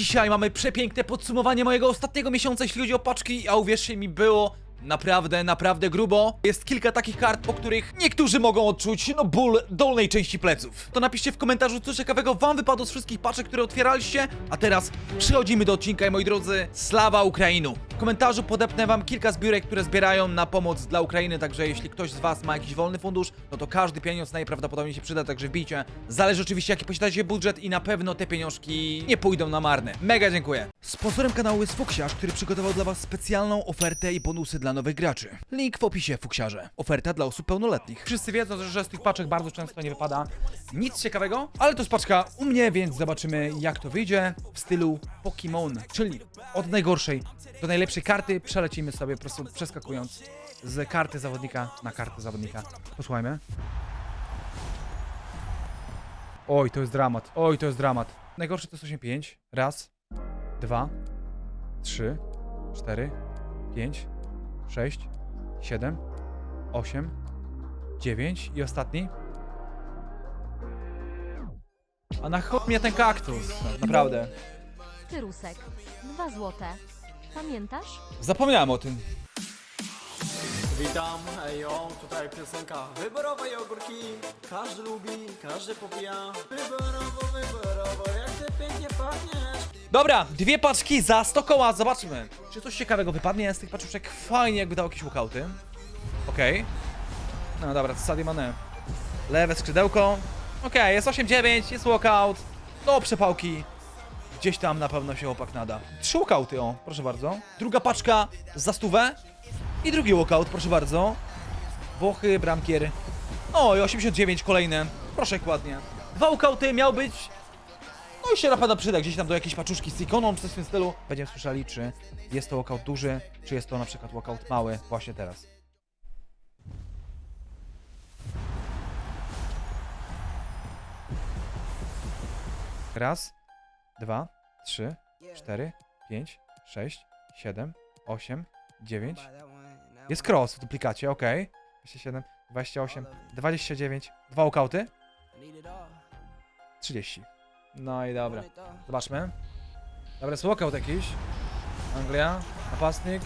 dzisiaj mamy przepiękne podsumowanie mojego ostatniego miesiąca, jeśli chodzi o paczki, a uwierzcie mi, było naprawdę, naprawdę grubo. Jest kilka takich kart, po których niektórzy mogą odczuć, no, ból dolnej części pleców. To napiszcie w komentarzu, co ciekawego wam wypadło z wszystkich paczek, które otwieraliście. A teraz przechodzimy do odcinka i moi drodzy, slawa Ukrainu. Komentarzu podepnę wam kilka zbiórek, które zbierają na pomoc dla Ukrainy, także jeśli ktoś z was ma jakiś wolny fundusz, no to każdy pieniądz najprawdopodobniej się przyda, także wbijcie. Zależy oczywiście jaki posiadacie budżet i na pewno te pieniążki nie pójdą na marne. Mega dziękuję. Sponsorem kanału jest Fuksiarz, który przygotował dla was specjalną ofertę i bonusy dla nowych graczy. Link w opisie Fuksiarze. Oferta dla osób pełnoletnich. Wszyscy wiedzą, że z tych paczek bardzo często nie wypada nic ciekawego, ale to jest paczka u mnie, więc zobaczymy jak to wyjdzie w stylu Pokémon, czyli od najgorszej do najlepszej karty przelecimy sobie po prostu przeskakując z karty zawodnika na kartę zawodnika. Posłuchajmy. Oj, to jest dramat. Oj, to jest dramat. Najgorsze to jest 8-5. Raz, dwa, trzy, cztery, pięć, sześć, siedem, osiem, dziewięć i ostatni. A na chuj mnie ten kaktus. Naprawdę. Tyrusek. Dwa złote. Pamiętasz? Zapomniałem o tym. Witam, ejo, tutaj piosenka Wyborowe jogurki, każdy lubi, każdy popija Wyborowo, wyborowo, jak ty pięknie pachniesz Dobra, dwie paczki za 100 koła, zobaczmy. Czy coś ciekawego wypadnie z tych paczuszek? Fajnie jakby dał jakieś walkouty. Okej. No dobra, to Sadio Mane. Lewe skrzydełko. Okej, jest 8-9, jest walkout. Do przepałki. Gdzieś tam na pewno się chłopak nada. Trzy walkouty, o, proszę bardzo. Druga paczka za stówę. I drugi walkout, proszę bardzo. Włochy, bramkier. O, i 89 kolejne. Proszę ładnie. Dwa walkouty miał być no i się na pewno przyda gdzieś tam do jakiejś paczuszki z ikoną czy coś w tym stylu. Będziemy słyszeli, czy jest to walkout duży, czy jest to na przykład walkout mały właśnie teraz. Raz, dwa, trzy, cztery, pięć, sześć, siedem, osiem, dziewięć. Jest cross w duplikacie, okej. 27, 28, 29. Dwa walkouty? 30. No i dobra. Zobaczmy. Dobra, jest walkout jakiś. Anglia, napastnik.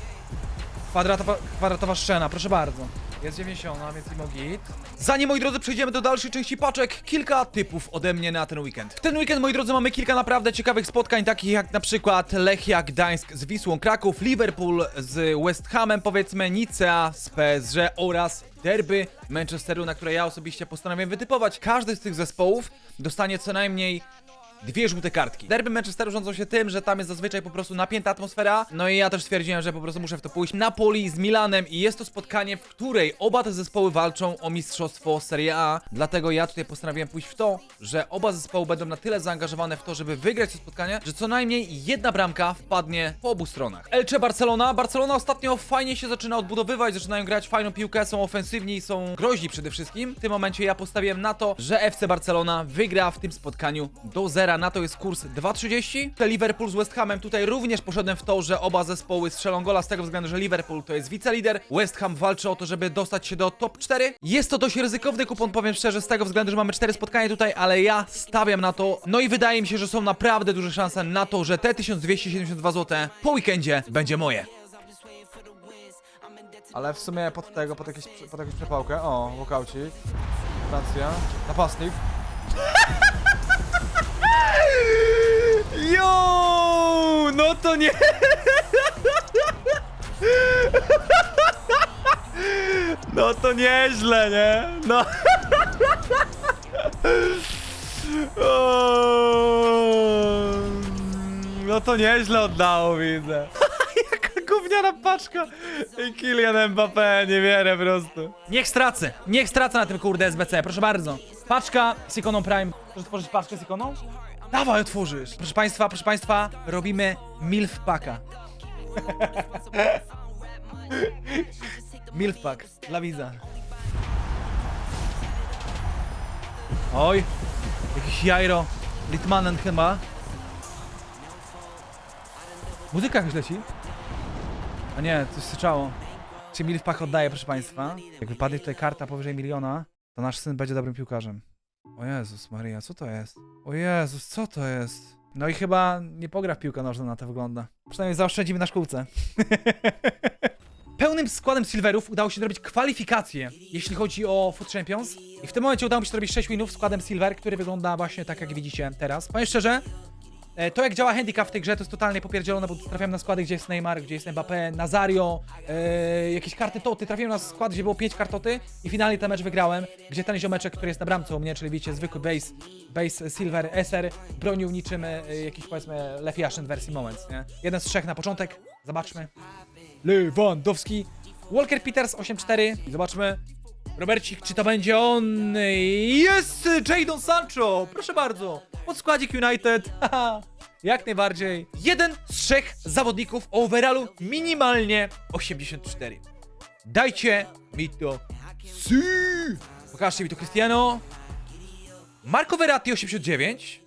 Kwadratowa, kwadratowa szczena, proszę bardzo. Jest 90, więc i git. Zanim, moi drodzy, przejdziemy do dalszej części paczek, kilka typów ode mnie na ten weekend. W ten weekend, moi drodzy, mamy kilka naprawdę ciekawych spotkań, takich jak na przykład Lechia Gdańsk z Wisłą Kraków, Liverpool z West Hamem, powiedzmy, Nicea z PSG oraz derby Manchesteru, na które ja osobiście postanowiłem wytypować. Każdy z tych zespołów dostanie co najmniej dwie żółte kartki. Derby Manchesteru rządzą się tym, że tam jest zazwyczaj po prostu napięta atmosfera. No i ja też stwierdziłem, że po prostu muszę w to pójść. Napoli z Milanem i jest to spotkanie, w której oba te zespoły walczą o mistrzostwo Serie A. Dlatego ja tutaj postanowiłem pójść w to, że oba zespoły będą na tyle zaangażowane w to, żeby wygrać to spotkanie, że co najmniej jedna bramka wpadnie po obu stronach. Elche Barcelona. Barcelona ostatnio fajnie się zaczyna odbudowywać, zaczynają grać fajną piłkę, są ofensywni, są groźni przede wszystkim. W tym momencie ja postawiłem na to, że FC Barcelona wygra w tym spotkaniu do zera. Na to jest kurs 2,30. Te Liverpool z West Hamem tutaj również poszedłem w to, że oba zespoły strzelą gola z tego względu, że Liverpool to jest wicelider. West Ham walczy o to, żeby dostać się do top 4. Jest to dość ryzykowny kupon, powiem szczerze, z tego względu, że mamy 4 spotkania tutaj, ale ja stawiam na to. No i wydaje mi się, że są naprawdę duże szanse na to, że te 1272 zł po weekendzie będzie moje. Ale w sumie pod tego, pod, jakąś przepałkę. O, walkaucik. Francja. Napastnik. Jo, no to nie. No to nieźle, nie? No. No to nieźle oddało, widzę. Jaka gówniana paczka. I Kylian Mbappé, nie wierzę po prostu. Niech stracę, niech stracę na tym kurde SBC, proszę bardzo. Paczka z ikoną Prime. Proszę otworzyć paczkę z ikoną? Dawaj, otworzysz. Proszę państwa, proszę państwa, robimy MILF Paka. MILF Pack dla widza. Oj, jakiś jajro. Litmanen chyba. Muzyka jakaś leci. A nie, coś syczało. Czy Milf Pack oddaje, proszę państwa. Jak wypadnie tutaj karta powyżej miliona, to nasz syn będzie dobrym piłkarzem. O Jezus Maria, co to jest? O Jezus, co to jest? No i chyba nie pogra w piłkę nożną na to wygląda. Przynajmniej zaoszczędzimy na szkółce. Pełnym składem silverów udało się zrobić kwalifikacje, jeśli chodzi o Foot Champions. I w tym momencie udało mi się zrobić 6 winów składem silver, który wygląda właśnie tak, jak widzicie teraz. Powiem szczerze, to jak działa handicap w tej grze to jest totalnie popierdzielone, bo trafiałem na składy, gdzie jest Neymar, gdzie jest Mbappé, Nazario, e, jakieś karty toty. Trafiłem na skład, gdzie było 5 kart toty i finalnie ten mecz wygrałem, gdzie ten ziomeczek, który jest na bramce u mnie, czyli wiecie, zwykły base, base silver SR, bronił niczym e, jakiś powiedzmy Lech Yashin wersji Moments, nie? Jeden z trzech na początek, zobaczmy. Lewandowski. Walker Peters 8-4. I Zobaczmy. Robercik, czy to będzie on? Jest Jadon Sancho! Proszę bardzo. Pod składzik United. Haha. Jak najbardziej. Jeden z trzech zawodników overallu minimalnie 84. Dajcie mi to. Si! Pokażcie mi to Cristiano. Marco Verratti 89.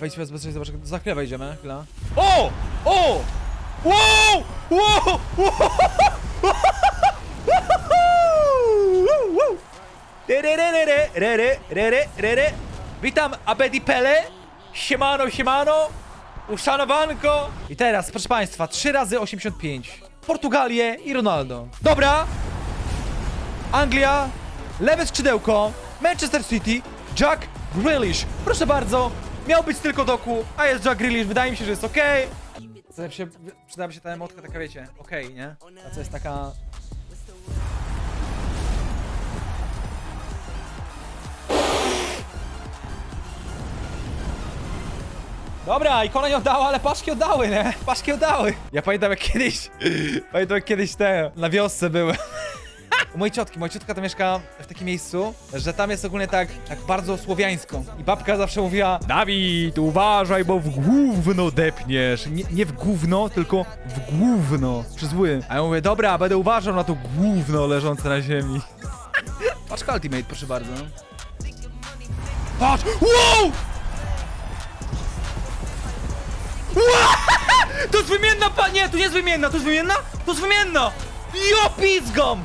Wejdźmy bezpiecznie, zobaczmy. Za chwilę wejdziemy. Chwila. O! O! Wow! Wow! Wow! Tererere, rere, rere, rere. Witam Abedi Pele. Siemano, siemano. Uszanowanko. I teraz, proszę Państwa, 3 razy 85. Portugalię i Ronaldo. Dobra. Anglia. Lewe skrzydełko. Manchester City. Jack Grealish. Proszę bardzo. Miał być tylko doku, a jest Jack Grealish. Wydaje mi się, że jest okej. Okay. się, przydałaby się ta emotka taka, wiecie, okej, nie? A co jest taka... Dobra, ikona nie oddała, ale paszki oddały, nie? Paszki oddały. Ja pamiętam jak kiedyś, pamiętam jak kiedyś te, na wiosce były. U mojej ciotki, moja ciotka to mieszka w takim miejscu, że tam jest ogólnie tak, tak bardzo słowiańsko. I babka zawsze mówiła Dawid, uważaj, bo w gówno depniesz. Nie, nie w gówno, tylko w gówno. Czy zły. A ja mówię, dobra, będę uważał na to gówno leżące na ziemi. Patrz Ultimate, proszę bardzo. Patrz! Wow! To jest wymienna, pa... Nie, to nie jest wymienna, to jest wymienna? To jest wymienna! Jo, pizgam!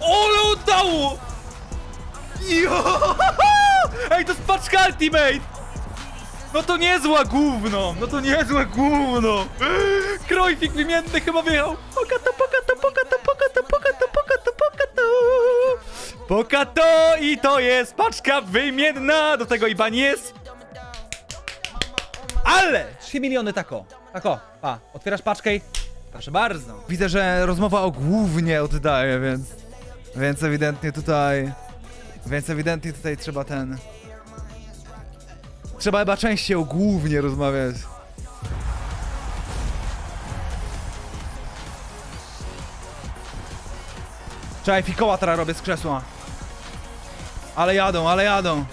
Ole udało! Jo! Ej, to jest paczka Ultimate! No to niezła gówno! No to niezłe gówno! Krojfik wymienny chyba wyjechał! Pokato, pokato, pokato, pokato, pokato, pokato, pokato! Pokato i to jest paczka wymienna! Do tego IBAN jest! Ale! 3 miliony tako. Tako, pa, otwierasz paczkę i... Proszę bardzo. Widzę, że rozmowa o głównie oddaje, więc... Więc ewidentnie tutaj... Więc ewidentnie tutaj trzeba ten... Trzeba chyba częściej o głównie rozmawiać. Czekaj, fikoła teraz robię z krzesła. Ale jadą, ale jadą.